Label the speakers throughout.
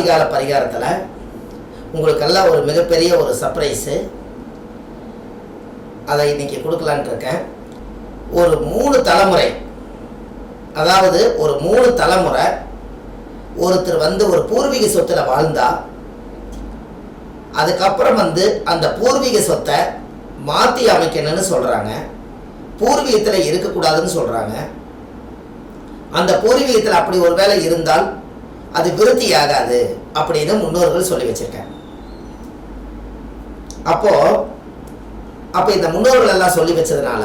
Speaker 1: ஆதிகால பரிகாரத்தில் உங்களுக்கெல்லாம் ஒரு மிகப்பெரிய ஒரு சர்ப்ரைஸு அதை இன்னைக்கு கொடுக்கலான்ட்டு இருக்கேன். ஒரு மூணு தலைமுறை அதாவது ஒரு மூணு தலைமுறை ஒருத்தர் வந்து ஒரு பூர்வீக சொத்துல வாழ்ந்தா அதுக்கப்புறம் வந்து அந்த பூர்வீக சொத்தை மாற்றி அமைக்கணும்னு சொல்கிறாங்க பூர்வீகத்தில் இருக்கக்கூடாதுன்னு சொல்கிறாங்க அந்த பூர்வீகத்தில் அப்படி ஒரு வேலை இருந்தால் அது விருத்தி ஆகாது அப்படின்னு முன்னோர்கள் சொல்லி வச்சிருக்காங்க. அப்போ அப்ப இந்த முன்னோர்கள் எல்லாம் சொல்லி வச்சதுனால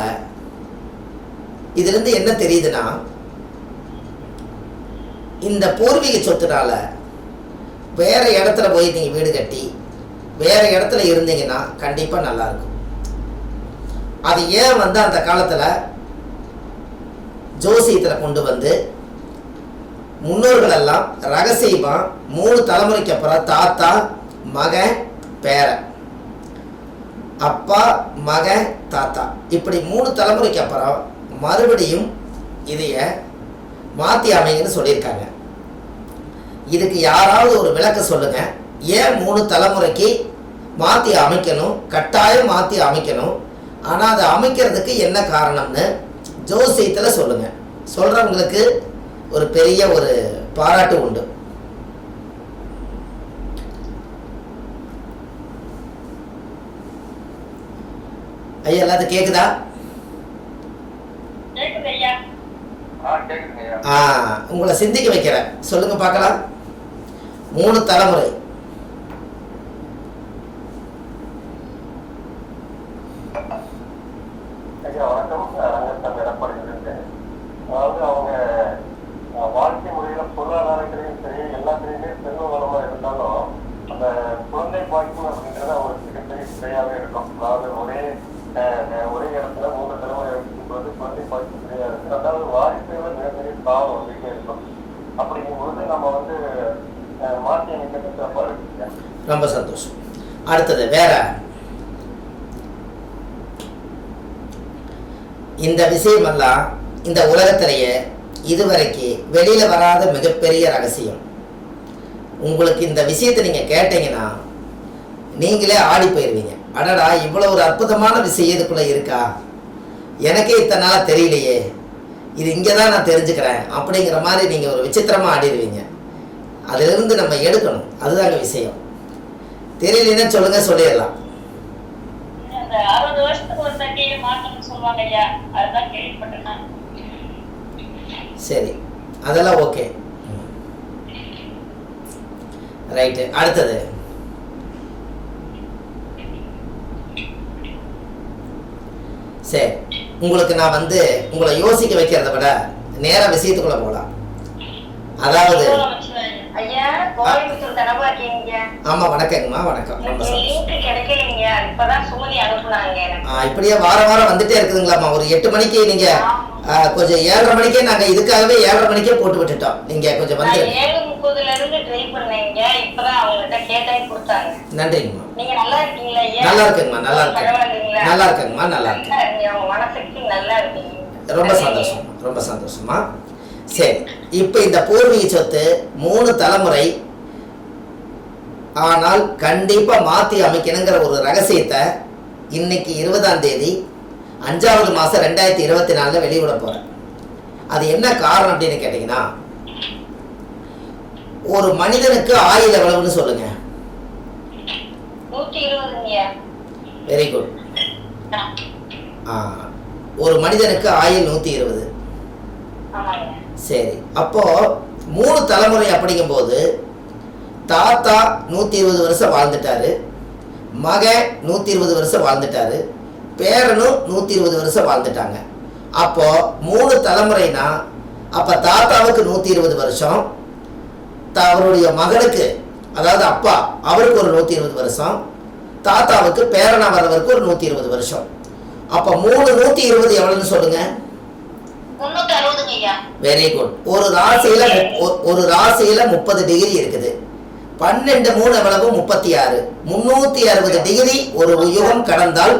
Speaker 1: இதுல இருந்து என்ன தெரியுதுன்னா இந்த பூர்வீக சொத்துனால வேற இடத்துல போய் நீங்க வீடு கட்டி வேற இடத்துல இருந்தீங்கன்னா கண்டிப்பா நல்லா இருக்கும். அது ஏன் வந்து அந்த காலத்துல ஜோசியத்தில் கொண்டு வந்து முன்னோர்கள் எல்லாம் ரகசியமா மூணு தலைமுறைக்கு அப்புறம் தாத்தா மகன் பேரன். அப்பா மகன் தாத்தா. இப்படி மூணு தலைமுறைக்கு அப்புறம் மறுபடியும் இதைய மாற்றி அமைங்கன்னு சொல்லியிருக்காங்க. இதுக்கு யாராவது ஒரு விளக்க சொல்லுங்க. ஏன் மூணு தலைமுறைக்கு மாற்றி அமைக்கணும்? கட்டாயம் மாற்றி அமைக்கணும். ஆனால் அதை அமைக்கிறதுக்கு என்ன காரணம்னு ஜோசியத்தில் சொல்லுங்க. சொல்றவங்களுக்கு ஒரு பெரிய ஒரு பாராட்டு உண்டு. ஐயா எல்லாத்தையும் கேக்குதா? உங்களை சிந்திக்க வைக்கிறேன். சொல்லுங்க பார்க்கலாம். மூணு தலைமுறை
Speaker 2: ஐயா வணக்கம் ரங்கசாமி எடப்பாடியிலிருந்து அதாவது அவங்க அஹ், வாழ்க்கை முறையில பொருளாதாரத்திலையும் சரி எல்லாத்துலையுமே செல்வ வளமா இருந்தாலும் அந்த குழந்தை பாக்கியம் அப்படிங்கிறது அவங்களுக்கு மிகப்பெரிய சிறையாவே இருக்கும் அதாவது ஒரே அஹ், அஹ், ஒரே இடத்துல மூன்று தலைமுறை வைக்கும்போது குழந்தை பாக்கியம் சிறையா இருக்கு அதாவது வாரிசுல மிகப்பெரிய பாவம் வந்துட்டே இருக்கும் அப்படிங்கும் பொழுது நம்ம வந்து மாற்றி அமைக்கிறது
Speaker 1: ரொம்ப சந்தோஷம். அடுத்தது வேற. இந்த விஷயமெல்லாம் இந்த உலகத்திலேயே இதுவரைக்கு வெளியில் வராத மிகப்பெரிய ரகசியம். உங்களுக்கு இந்த விஷயத்தை நீங்கள் கேட்டீங்கன்னா நீங்களே ஆடி போயிடுவீங்க அடடா இவ்வளோ ஒரு அற்புதமான விஷயம் இதுக்குள்ளே இருக்கா? எனக்கே இத்தனை நாளா தெரியலையே. இது இங்கே தான் நான் தெரிஞ்சுக்கிறேன். அப்படிங்கிற மாதிரி நீங்கள் ஒரு விசித்திரமா ஆடிடுவீங்க. அதிலிருந்து நம்ம எடுக்கணும். அதுதாங்க விஷயம். தெரியலன்னா சொல்லுங்க சொல்லிடலாம். சரி. அதெல்லாம் ஓகே. ரைட்டு. அடுத்தது. சரி. உங்களுக்கு நான் வந்து உங்களை யோசிக்க வைக்கிறத விட நேர விஷயத்துக்குள்ள போகலாம் அதாவது ஆமா வணக்கங்கம்மா வணக்கம். இப்படியே வாரம் வாரம் வந்துட்டே இருக்குதுங்களாம்மா. ஒரு எட்டு மணிக்கு நீங்க கொஞ்சம் ஏழரை மணிக்கே நாங்க இதுக்காகவே ஏழரை மணிக்கே போட்டு விட்டுட்டோம். நீங்க கொஞ்சம் வந்து
Speaker 3: இப்பதான் கொடுத்தாங்க?
Speaker 1: நன்றிங்கம்மா.
Speaker 3: நீங்க நல்லா இருக்கீங்களா ஐயா?
Speaker 1: நல்லா இருக்குங்கம்மா நல்லா இருக்கேன். நல்லா இருக்குங்கம்மா நல்லா இருக்கேன்.
Speaker 3: மனசுக்கு நல்லா இருக்கீங்க?
Speaker 1: ரொம்ப சந்தோஷம் ரொம்ப சந்தோஷமா சரி இப்போ இந்த பூர்வீக சொத்து மூணு தலைமுறை ஆனால் கண்டிப்பா மாத்தி அமைக்கணுங்கிற ஒரு ரகசியத்தை இன்னைக்கு இருபதாம் தேதி அஞ்சாவது மாசம் ரெண்டாயிரத்தி இருபத்தி நாலுல வெளியிட போறேன். அது என்ன காரணம் அப்படின்னு கேட்டீங்கன்னா ஒரு மனிதனுக்கு ஆயுள் எவ்வளவுன்னு சொல்லுங்க.
Speaker 3: நூத்தி
Speaker 1: வெரி குட் ஒரு மனிதனுக்கு ஆயுள் நூத்தி இருபது. சரி அப்போ மூணு தலைமுறை அப்படிங்கும்போது தாத்தா நூற்றி இருபது வருஷம் வாழ்ந்துட்டாரு மகன் நூற்றி இருபது வருஷம் வாழ்ந்துட்டாரு பேரனும் நூற்றி இருபது வருஷம் வாழ்ந்துட்டாங்க. அப்போ மூணு தலைமுறைனா அப்போ தாத்தாவுக்கு நூற்றி இருபது வருஷம் அவருடைய மகனுக்கு அதாவது அப்பா அவருக்கு ஒரு நூற்றி இருபது வருஷம் தாத்தாவுக்கு பேரனா வர்றவருக்கு ஒரு நூற்றி இருபது வருஷம். அப்போ மூணு நூற்றி இருபது எவ்வளோன்னு
Speaker 3: ஐயா
Speaker 1: வெரி குட் ஒரு ராசியில ஒரு ராசியில முப்பது டிகிரி இருக்குது. பன்னெண்டு மூணு எவ்வளவு? முப்பத்தி ஆறு. முன்னூத்தி அறுபது டிகிரி ஒரு யுகம் கடந்தால்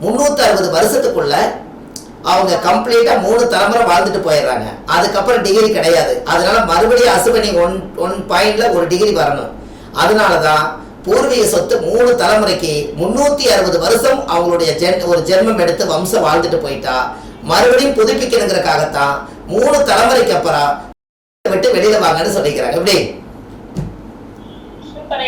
Speaker 1: முன்னூத்தி அறுபது வருஷத்துக்குள்ள அவங்க கம்ப்ளீட்டா மூணு தலைமுறை வாழ்ந்துட்டு போயிடுறாங்க. அதுக்கப்புறம் டிகிரி கிடையாது. அதனால மறுபடியும் அசுவனி ஒன் ஒன் பாயிண்ட்ல ஒரு டிகிரி வரணும். அதனால தான் பூர்வீக சொத்து மூணு தலைமுறைக்கு முன்னூத்தி அறுபது வருஷம் அவங்களுடைய ஜென் ஒரு ஜென்மம் எடுத்து வம்சம் வாழ்ந்துட்டு போயிட்டா. மறுபடியும் புதுப்பிக்கணுங்கிறக்காகத்தான் மூணு தலைமுறைக்கு அப்புறம் விட்டு வெளியில வாங்கன்னு சொல்லிக்கிறாங்க. எப்படி?
Speaker 3: சூப்பர்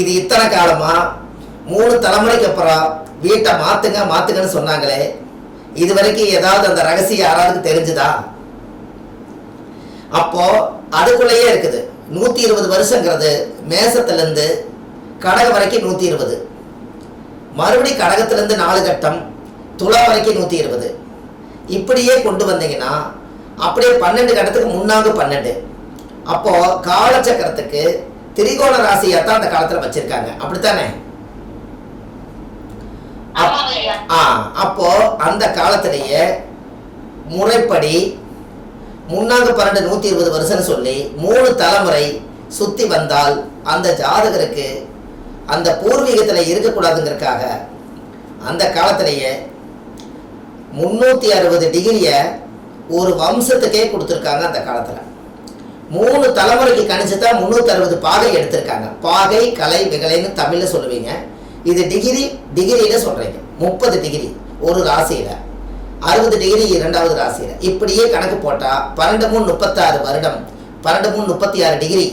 Speaker 1: இது இத்தனை காலமா? மூணு தலைமுறைக்கு அப்புறம் வீட்டை மாத்துங்க மாத்துங்கன்னு சொன்னாங்களே. இது வரைக்கும் ஏதாவது அந்த ரகசியம் யாராவது தெரிஞ்சுதா? அப்போ அதுக்குள்ளேயே இருக்குது. நூத்தி இருபது வருஷங்கிறது மேசத்துலேருந்து கடகம் வரைக்கும் நூத்தி இருபது. மறுபடி கடகத்துலேருந்து நாலு கட்டம் துளா வரைக்கும் நூத்தி இருபது. இப்படியே கொண்டு வந்தீங்கன்னா அப்படியே பன்னெண்டு கட்டத்துக்கு முன்னாங்க பன்னெண்டு. அப்போ காலச்சக்கரத்துக்கு திரிகோண ராசியா தான் அந்த காலத்துல வச்சிருக்காங்க. அப்படித்தானே? ஆ அப்போ அந்த காலத்திலேயே முறைப்படி முன்னாங்க பன்னெண்டு நூத்தி இருபது வருஷம்னு சொல்லி மூணு தலைமுறை சுத்தி வந்தால் அந்த ஜாதகருக்கு அந்த பூர்வீகத்துல இருக்கக்கூடாதுங்கிறதுக்காக அந்த காலத்திலேயே முன்னூத்தி அறுபது டிகிரிய ஒரு வம்சத்துக்கே கொடுத்துருக்காங்க அந்த காலத்துல. மூணு தலைமுறைக்கு கணிச்சு தான் முந்நூற்றி அறுபது பாகை எடுத்திருக்காங்க. பாகை கலை விகலைன்னு தமிழில் சொல்லுவீங்க. இது டிகிரி டிகிரியில் சொல்கிறீங்க முப்பது டிகிரி ஒரு ராசியில். அறுபது டிகிரி இரண்டாவது ராசியில். இப்படியே கணக்கு போட்டால் பன்னெண்டு மூணு முப்பத்தாறு வருடம் பன்னெண்டு மூணு முப்பத்தி ஆறு டிகிரி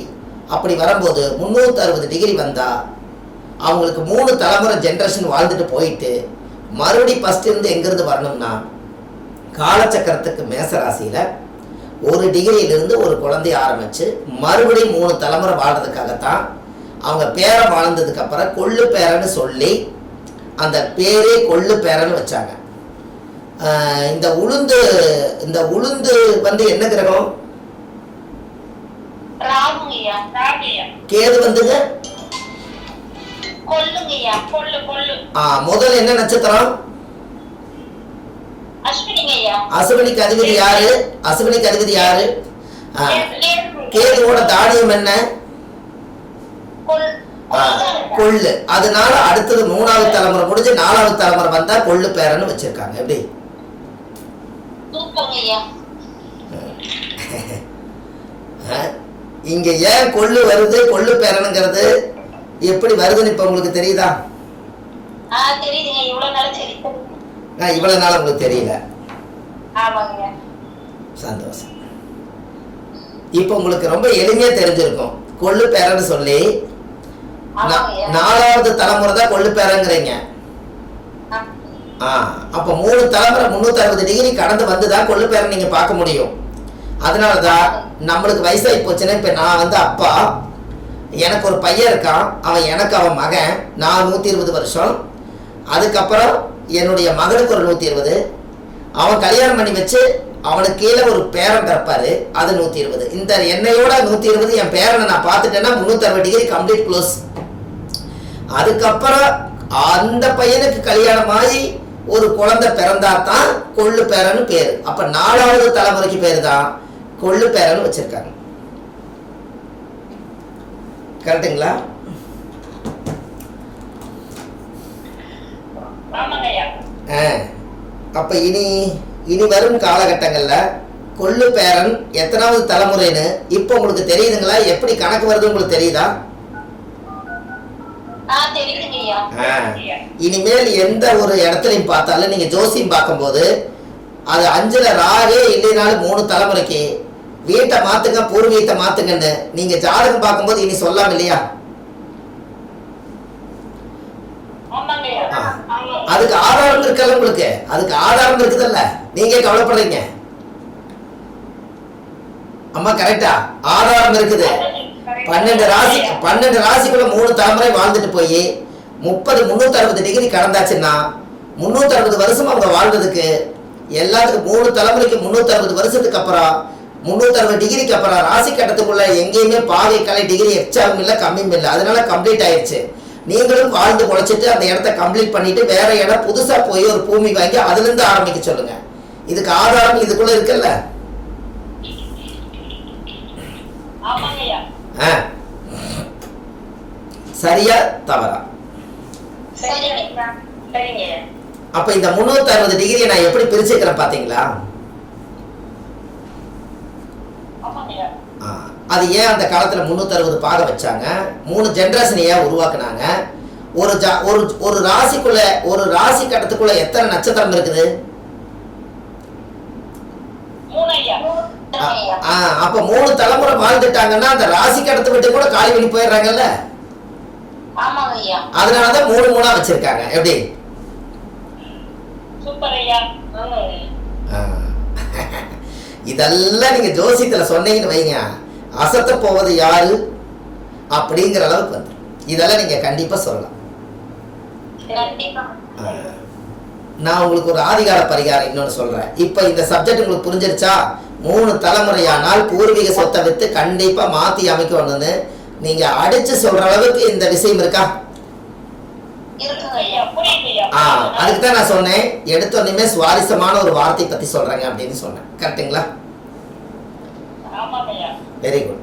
Speaker 1: அப்படி வரும்போது முந்நூற்றி அறுபது டிகிரி வந்தால் அவங்களுக்கு மூணு தலைமுறை ஜென்ரேஷன் வாழ்ந்துட்டு போயிட்டு மறுபடி ஃபஸ்ட்டு இருந்து எங்கேருந்து வரணும்னா காலச்சக்கரத்துக்கு மேச ராசியில் ஒரு டிகிரியிலிருந்து ஒரு குழந்தைய ஆரம்பிச்சு மறுபடியும் மூணு தலைமுறை வாழ்றதுக்காகத்தான் அவங்க பேரை வாழ்ந்ததுக்கு அப்புறம் கொள்ளு பேரன்னு சொல்லி அந்த பேரே கொள்ளு பேரன்னு வச்சாங்க. இந்த உளுந்து இந்த உளுந்து வந்து என்ன கிரகம்? கேது வந்துங்க. முதல்ல என்ன நட்சத்திரம்? அசுவினிக்கு அதிபதி யாரு? அசுவினிக்கு அதிபதி யாரு. கேதுவோட தானியம் என்ன? கொள்ளு. அதனால அடுத்தது மூணாவது தலைமுறை முடிஞ்சு நாலாவது தலைமுறை வந்தா கொள்ளு பேரன்னு வச்சிருக்காங்க. எப்படி? இங்க ஏன் கொள்ளு வருது? கொள்ளு பேரனுங்கிறது எப்படி வருதுன்னு இப்ப உங்களுக்கு தெரியுதா?
Speaker 3: இவ்வளவு நாள்
Speaker 1: உங்களுக்கு தெரியல.
Speaker 3: ஆமாங்க.
Speaker 1: சந்தோஷம். இப்போ உங்களுக்கு ரொம்ப எளிமையா தெரிஞ்சிருக்கும். கொள்ளு பேரன்னு சொல்லி நாலாவது தலைமுறை தான் கொள்ளு பேரங்கிறீங்க. ஆ. அப்போ மூணு தலைமுறை முந்நூற்றி அறுபது டிகிரி கடந்து வந்து தான் கொள்ளு பேரை நீங்கள் பார்க்க முடியும். அதனால தான் நம்மளுக்கு வயசாகி போச்சுன்னா இப்போ நான் வந்து அப்பா எனக்கு ஒரு பையன் இருக்கான். அவன் எனக்கு அவன் மகன். நான் நூற்றி இருபது வருஷம். அதுக்கப்புறம் என்னுடைய மகனுக்கு ஒரு நூற்றி இருபது. அவன் கல்யாணம் பண்ணி வச்சு அவனுக்கு கீழே ஒரு பேரன் பிறப்பாரு. அது நூற்றி இருபது இந்த என்னையோட நூற்றி இருபது என் பேரனை நான் பார்த்துட்டேன்னா முன்னூத்தி அறுபது டிகிரி கம்ப்ளீட் க்ளோஸ் அதுக்கப்புறம் அந்த பையனுக்கு கல்யாணம் ஆகி ஒரு குழந்தை பிறந்தா தான் கொள்ளு பேரன்னு பேர். அப்ப நாலாவது தலைமுறைக்கு பேர் தான் கொள்ளு பேரன்னு வச்சிருக்காங்க. கரெக்டுங்களா
Speaker 3: ஆமாங்க ஐயா
Speaker 1: ஆ அப்ப இனி இனி வரும் காலகட்டங்கள்ல கொள்ளு பேரன் எத்தனாவது தலைமுறைன்னு இப்போ உங்களுக்கு தெரியுதுங்களா? எப்படி கணக்கு வருது உங்களுக்கு தெரியுதா. இனிமேல் எந்த ஒரு இடத்துலையும் பார்த்தாலும் நீங்க ஜோசியம் பார்க்கும்போது அது அஞ்சுல ராகே இல்லைனாலும் மூணு தலைமுறைக்கு வீட்டை மாத்துங்க பூர்வீகத்தை மாத்துங்கன்னு நீங்க ஜாதகம் பார்க்கும்போது இனி சொல்லாம இல்லையா
Speaker 3: ஆமாங்க ஐயா
Speaker 1: ஆ.
Speaker 3: ஆமா.
Speaker 1: அதுக்கு ஆதாரம் இருக்கல உங்களுக்கு? அதுக்கு ஆதாரம் இருக்குதுல்ல? நீங்க கவலைப்படுறீங்க? அம்மா கரெக்டா ஆதாரம் இருக்குது. பன்னெண்டு ராசி பன்னெண்டு ராசிக்குள்ள மூணு தலைமுறை வாழ்ந்துட்டு போய் முப்பது முந்நூற்றி அறுபது டிகிரி கடந்தாச்சுன்னா முந்நூற்றி அறுபது வருஷம் அவங்க வாழ்ந்ததுக்கு எல்லாத்துக்கும் மூணு தலைமுறைக்கு முந்நூற்றி அறுபது வருஷத்துக்கு அப்புறம் முந்நூற்றி அறுபது டிகிரிக்கு அப்புறம் ராசி கட்டத்துக்குள்ள எங்கேயுமே பாவை கலை டிகிரி எக்ஸாவும் இல்லை கம்மியும் இல்லை. அதனால கம்ப்ளீட் ஆயிடுச்சு நீங்களும் வாழ்ந்து பொழைச்சிட்டு அந்த இடத்த கம்ப்ளீட் பண்ணிட்டு வேற இடம் புதுசா போய் ஒரு பூமி வாங்கி அதுல இருந்து ஆரம்பிக்க சொல்லுங்க. இதுக்கு ஆதாரம் இதுக்குள்ள இருக்குல்ல. சரியா? தவறா. அப்ப இந்த முன்னூத்தி அறுபது டிகிரியை நான் எப்படி பிரிச்சுக்கிறேன் பாத்தீங்களா? அது ஏன் அந்த காலத்துல அறுபது பாக வச்சாங்க? மூணு ஜென்ரேஷன் ஏன் உருவாக்குனாங்க? ஒரு ஜா ஒரு ஒரு ராசிக்குள்ள ஒரு ராசி கட்டத்துக்குள்ள எத்தனை நட்சத்திரம் இருக்குது? அப்ப மூணு தலைமுறை வாழ்ந்துட்டாங்கன்னா அந்த ராசி கடத்தை விட்டு கூட காலி பண்ணி போயிடுறாங்கல்ல? அதனாலதான் மூணு மூணா வச்சிருக்காங்க. எப்படி?
Speaker 3: சூப்பர் ஐயா.
Speaker 1: இதெல்லாம் நீங்க ஜோசியத்துல சொன்னீங்கன்னு வைங்க. அசத்த போவது யாரு? அப்படிங்கிற அளவுக்கு வந்து இதெல்லாம் நீங்க கண்டிப்பா சொல்லலாம். நான் உங்களுக்கு ஒரு ஆதிகால பரிகாரம் இன்னொன்னு சொல்றேன். இப்போ இந்த சப்ஜெக்ட் உங்களுக்கு புரிஞ்சிருச்சா? மூணு தலைமுறையானால் பூர்வீக சொத்தை வித்து கண்டிப்பா மாத்தி அமைக்கணும்னு நீங்க அடிச்சு சொல்ற அளவுக்கு இந்த விஷயம் இருக்கா
Speaker 3: இருக்குங்க ஐயா புரியுது ஐயா
Speaker 1: ஆ அதுக்கு தான் நான் சொன்னேன். எடுத்தோடனே சுவாரஸ்யமான ஒரு வார்த்தை பத்தி சொல்றேங்க அப்படின்னு சொன்னேன்.
Speaker 3: ஐயா
Speaker 1: வெரி குட்